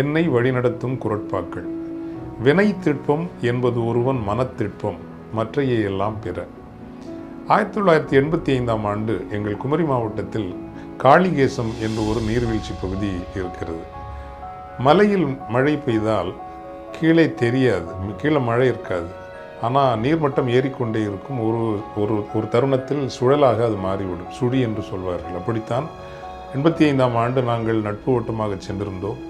என்னை வழிநடத்தும் குரட்பாக்கள். வினை திட்பம் என்பது ஒருவன் மனத்திட்பம் மற்றையே எல்லாம் பிற. ஆயிரத்தி தொள்ளாயிரத்தி எண்பத்தி ஐந்தாம் ஆண்டு எங்கள் குமரி மாவட்டத்தில் காளிகேசம் என்று ஒரு நீர்வீழ்ச்சி பகுதி இருக்கிறது. மலையில் மழை பெய்தால் கீழே தெரியாது கீழே மழை இருக்காது. ஆனால் நீர்மட்டம் ஏறிக்கொண்டே இருக்கும் ஒரு ஒரு ஒரு தருணத்தில் சுழலாக அது மாறிவிடும். சுழி என்று சொல்வார்கள். அப்படித்தான் எண்பத்தி ஐந்தாம் ஆண்டு நாங்கள் நட்பு ஓட்டமாக சென்றிருந்தோம்.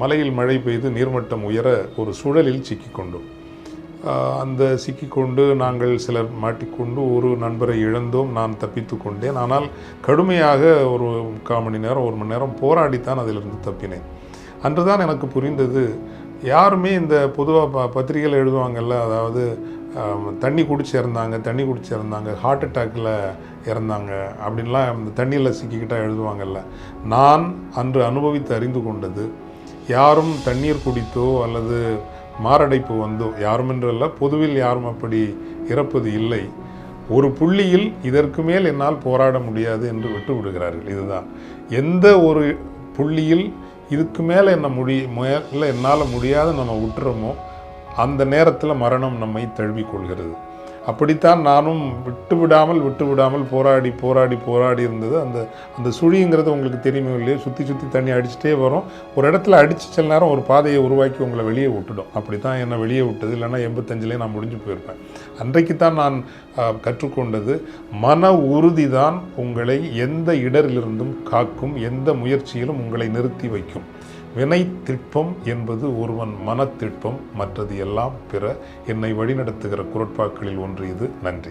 மலையில் மழை பெய்து நீர்மட்டம் உயர ஒரு சுழலில் சிக்கிக்கொண்டோம் அந்த சிக்கிக்கொண்டு நாங்கள் சிலர் மாட்டிக்கொண்டு ஒரு நண்பரை இழந்தோம் நான் தப்பித்து கொண்டேன். ஆனால் கடுமையாக ஒரு முக்கால் மணி நேரம் ஒரு மணி நேரம் போராடித்தான் அதிலிருந்து தப்பினேன். அன்றுதான் எனக்கு புரிந்தது யாருமே இந்த பொதுவாக ப பத்திரிகையில் எழுதுவாங்கல்ல அதாவது தண்ணி குடிச்சு இறந்தாங்க தண்ணி குடிச்சு இறந்தாங்க ஹார்ட் அட்டாக்கில் இறந்தாங்க அப்படின்லாம் அந்த தண்ணியில் சிக்கிக்கிட்டால் எழுதுவாங்கல்ல. நான் அன்று அனுபவித்து அறிந்து கொண்டது யாரும் தண்ணீர் குடித்தோ அல்லது மாரடைப்பு வந்தோ யாரும் என்றல்ல பொதுவில் யாரும் அப்படி இறப்பது இல்லை. ஒரு புள்ளியில் இதற்கு மேல் என்னால் போராட முடியாது என்று விட்டு விடுகிறார்கள். இதுதான். எந்த ஒரு புள்ளியில் இதுக்கு மேலே என்ன முடி மேலே என்னால் முடியாது நம்ம விட்டுறோமோ அந்த நேரத்தில் மரணம் நம்மை தழுவிக்கொள்கிறது அப்படித்தான் நானும் விட்டு விடாமல் விட்டு விடாமல் போராடி போராடி போராடி இருந்தது. அந்த அந்த சுழிங்கிறது உங்களுக்கு தெரியுமே இல்லையே? சுற்றி சுற்றி தண்ணி அடிச்சுட்டே வரும். ஒரு இடத்துல அடித்து சில நேரம் ஒரு பாதையை உருவாக்கி உங்களை வெளியே விட்டுடும். அப்படி தான் என்னை வெளியே விட்டது. இல்லைன்னா எண்பத்தஞ்சிலே நான் முடிஞ்சு போயிருப்பேன். அன்றைக்கு தான் நான் கற்றுக்கொண்டது மன உறுதி தான் உங்களை எந்த இடரிலிருந்தும் காக்கும் எந்த முயற்சியிலும் உங்களை நிறுத்தி வைக்கும். வினை திட்பம் என்பது ஒருவன் மனத்திட்பம் மற்றது எல்லாம் பிற. என்னை வழிநடத்துகிற குரட்பாக்களில் ஒன்று இது. நன்றி.